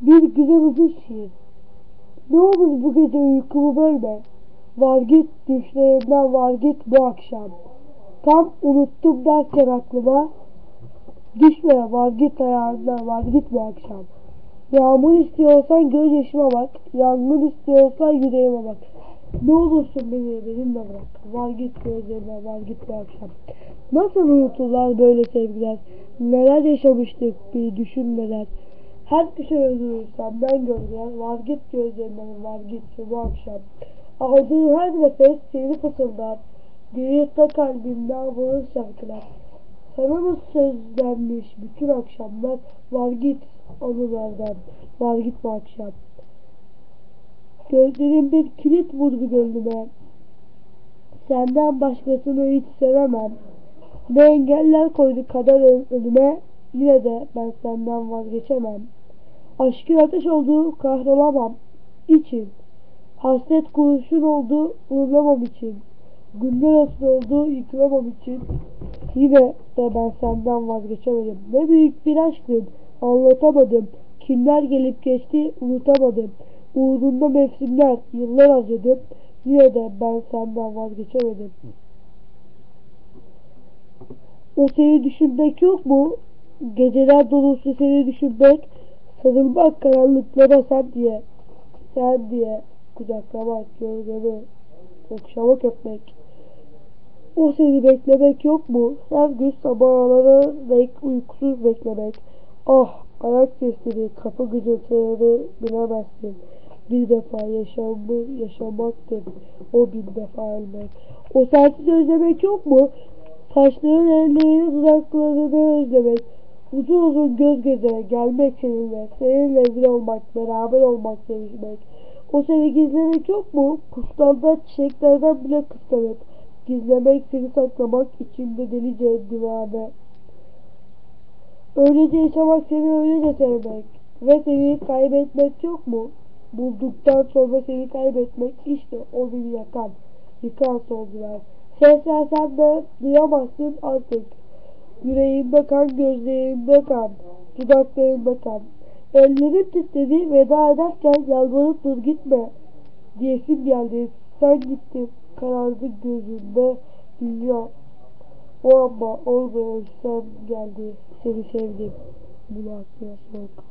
Bir güzel uzun şiir. Ne olur bu gece uykumu bölme. Var git düşlerimden var git bu akşam. Tam unuttum derken aklıma. Düşme var git ayağından var git bu akşam. Yağmur istiyorsan gözyaşıma bak. Yangın istiyorsan yüreğime bak. Ne olursun beni benimle bırak. Var git gözlerime var git bu akşam. Nasıl unuturlar böyle sevgiler? Neler yaşamıştık bir düşünmeler. Her köşe öldürürsem ben gölgeler. Var git gözlerimden var git bu akşam. Aldığın her nefes seni fısıldar. Geriye kalbimden vurur şarkılar. Sana mı sözlenmiş bütün akşamlar? Var git anılardan. Var git bu akşam. Gözlerim bir kilit vurdu gönlüme. Senden başkasını hiç sevemem. Ne engeller koydu kader ön- önüme. Yine de ben senden vazgeçemem. Aşkın ateş olduğu kahrolamam için. Hasret kurşun oldu uğurlamam için. Günler olsun oldu yıkılamam için. Yine de ben senden vazgeçemedim. Ne büyük bir aşktın anlatamadım. Kimler gelip geçti unutamadım. Uğrunda mevsimler yıllar harcadım. Yine de ben senden vazgeçemedim. O seni düşünmek yok mu? Geceler dolusu seni düşünmek, sarılmak karanlıklara sen diye, sen diye kucaklamak, gölgemi, okşamak öpmek. O seni beklemek yok mu? Her gün sabahlara dek uykusuz beklemek. Ah ayak sesleri, kapı gıcırtıları bilemezsin. Bir defa yaşamı yaşamaktır. O bin defa ölmek. O sensiz özlemek yok mu? Saçların ellerini dudaklarını özlemek. Uzun uzun göz göze gelmek seninle. Seninle bir olmak, beraber olmak, sevişmek. O seni gizlemek yok mu? Kuşlardan, çiçeklerden bile kıskanıp. Gizlemek, seni saklamak, içimde delice divane. Öylece yaşamak, seni öylece sevmek. Ve seni kaybetmek yok mu? Bulduktan sonra seni kaybetmek işte o beni yakan, yıkan soldular. Seslensen de duyamazsın artık. Yüreğimde kan, gözlerimde kan, dudaklarımda kan. Ellerim titredi veda ederken yalvarıp dur gitme diyesim geldi. Sen gittin karardı gözümde dünya. O ama olmayan sen geldi. Seni sevdim. Aklıma sok.